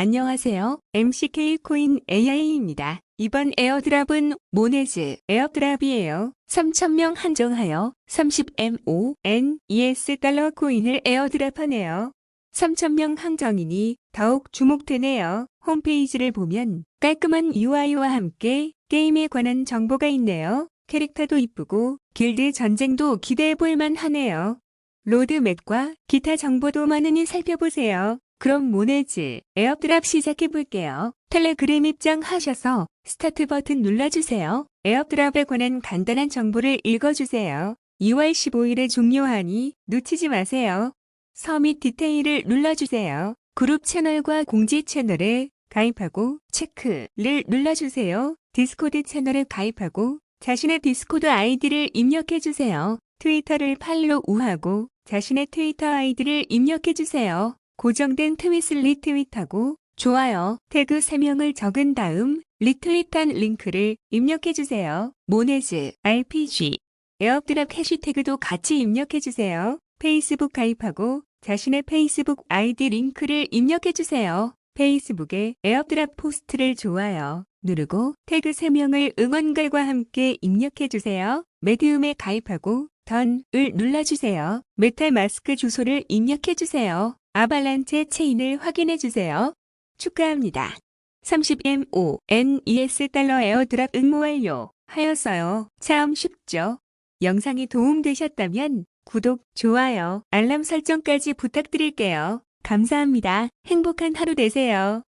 안녕하세요. MCK 코인 AI입니다. 이번 에어드랍은 모네즈 에어드랍이에요. 3,000명 한정하여 30MO NES 달러 코인을 에어드랍하네요. 3,000명 한정이니 더욱 주목되네요. 홈페이지를 보면 깔끔한 UI와 함께 게임에 관한 정보가 있네요. 캐릭터도 이쁘고 길드 전쟁도 기대해 볼 만 하네요. 로드맵과 기타 정보도 많으니 살펴보세요. 그럼 모네즈 에어드랍 시작해 볼게요. 텔레그램 입장하셔서 스타트 버튼 눌러주세요. 에어드랍에 관한 간단한 정보를 읽어주세요. 2월 15일에 종료하니 놓치지 마세요. 서밋 디테일을 눌러주세요. 그룹 채널과 공지 채널에 가입하고 체크를 눌러주세요. 디스코드 채널에 가입하고 자신의 디스코드 아이디를 입력해주세요. 트위터를 팔로우하고 자신의 트위터 아이디를 입력해주세요. 고정된 트윗을 리트윗하고 좋아요, 태그 3명을 적은 다음 리트윗한 링크를 입력해주세요. 모네즈, RPG, 에어드랍 해시태그도 같이 입력해주세요. 페이스북 가입하고 자신의 페이스북 아이디 링크를 입력해주세요. 페이스북에 에어드랍 포스트를 좋아요. 누르고 태그 3명을 응원글과 함께 입력해주세요. 메디움에 가입하고 던을 눌러주세요. 메탈 마스크 주소를 입력해주세요. 아발란체 체인을 확인해 주세요. 축하합니다. 30MO NES 달러 에어드랍 응모 완료 하였어요. 참 쉽죠? 영상이 도움되셨다면 구독, 좋아요, 알람 설정까지 부탁드릴게요. 감사합니다. 행복한 하루 되세요.